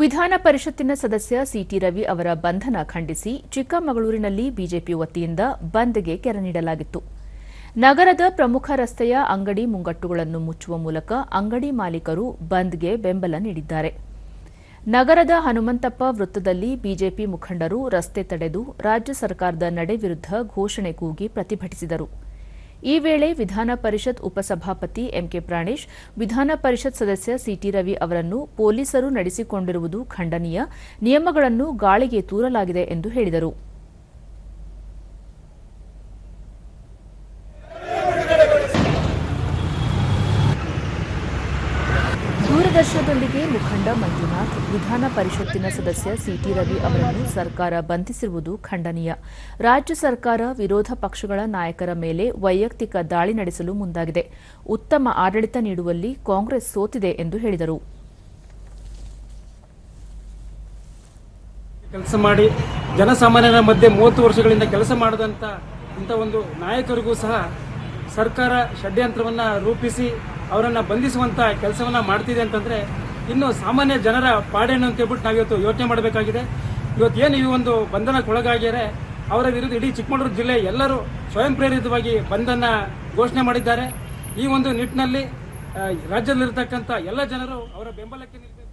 ವಿಧಾನ ಪರಿಷತ್ತಿನ ಸದಸ್ಯ ಸಿಟಿ ರವಿ ಅವರ ಬಂಧನ ಖಂಡಿಸಿ ಚಿಕ್ಕಮಗಳೂರಿನಲ್ಲಿ ಬಿಜೆಪಿ ವತಿಯಿಂದ ಬಂದ್ಗೆ ಕೆರೆ ನೀಡಲಾಗಿತ್ತು. ನಗರದ ಪ್ರಮುಖ ರಸ್ತೆಯ ಅಂಗಡಿ ಮುಂಗಟ್ಟುಗಳನ್ನು ಮುಚ್ಚುವ ಮೂಲಕ ಅಂಗಡಿ ಮಾಲೀಕರು ಬಂದ್ಗೆ ಬೆಂಬಲ ನೀಡಿದ್ದಾರೆ. ನಗರದ ಹನುಮಂತಪ್ಪ ವೃತ್ತದಲ್ಲಿ ಬಿಜೆಪಿ ಮುಖಂಡರು ರಸ್ತೆ ತಡೆದು ರಾಜ್ಯ ಸರ್ಕಾರದ ನಡೆ ವಿರುದ್ಧ ಘೋಷಣೆ ಕೂಗಿ ಪ್ರತಿಭಟಿಸಿದರು. ಈ ವೇಳೆ ವಿಧಾನ ಪರಿಷತ್ ಉಪಸಭಾಪತಿ ಎಂಕೆ ಪ್ರಾಣೇಶ್, ವಿಧಾನ ಪರಿಷತ್ ಸದಸ್ಯ ಸಿಟಿ ರವಿ ಅವರನ್ನು ಪೊಲೀಸರು ನಡೆಸಿಕೊಂಡಿರುವುದು ಖಂಡನೀಯ. ನಿಯಮಗಳನ್ನು ಗಾಳಿಗೆ ತೂರಲಾಗಿದೆ ಎಂದು ಹೇಳಿದರು. ದೂರದರ್ಶನದೊಂದಿಗೆ ಮುಖಂಡ ಮಂಜುನಾಥ್, ವಿಧಾನ ಪರಿಷತ್ತಿನ ಸದಸ್ಯ ಸಿಟಿ ರವಿ ಅವರನ್ನು ಸರ್ಕಾರ ಬಂಧಿಸಿರುವುದು ಖಂಡನೀಯ. ರಾಜ್ಯ ಸರ್ಕಾರ ವಿರೋಧ ಪಕ್ಷಗಳ ನಾಯಕರ ಮೇಲೆ ವೈಯಕ್ತಿಕ ದಾಳಿ ನಡೆಸಲು ಮುಂದಾಗಿದೆ. ಉತ್ತಮ ಆಡಳಿತ ನೀಡುವಲ್ಲಿ ಕಾಂಗ್ರೆಸ್ ಸೋತಿದೆ ಎಂದು ಹೇಳಿದರು. ಕೆಲಸ ಮಾಡಿ ಜನಸಾಮಾನ್ಯರ ಮಧ್ಯೆ ಮೂವತ್ತು ವರ್ಷಗಳಿಂದ ಕೆಲಸ ಮಾಡದಂತ ಇಂಥ ಒಂದು ನಾಯಕರಿಗೂ ಸಹ ಸರ್ಕಾರ ಷಡ್ಯಂತ್ರವನ್ನು ರೂಪಿಸಿ ಅವರನ್ನ ಬಂಧಿಸುವಂತ ಕೆಲಸವನ್ನ ಮಾಡ್ತಿದೆ ಅಂತಂದ್ರೆ ಇನ್ನು ಸಾಮಾನ್ಯ ಜನರ ಪಾಡೇನು ಅಂತ ಹೇಳ್ಬಿಟ್ಟು ನಾವಿವತ್ತು ಯೋಚನೆ ಮಾಡಬೇಕಾಗಿದೆ. ಇವತ್ತು ಏನು ಈ ಒಂದು ಬಂಧನಕ್ಕೊಳಗಾಗ್ಯಾರೆ, ಅವರ ವಿರುದ್ಧ ಇಡೀ ಚಿಕ್ಕಮಗಳೂರು ಜಿಲ್ಲೆ ಎಲ್ಲರೂ ಸ್ವಯಂ ಪ್ರೇರಿತವಾಗಿ ಬಂಧನ ಘೋಷಣೆ ಮಾಡಿದ್ದಾರೆ. ಈ ಒಂದು ನಿಟ್ಟಿನಲ್ಲಿ ರಾಜ್ಯದಲ್ಲಿರತಕ್ಕಂಥ ಎಲ್ಲ ಜನರು ಅವರ ಬೆಂಬಲಕ್ಕೆ ನಿಲ್ಬೇಕು.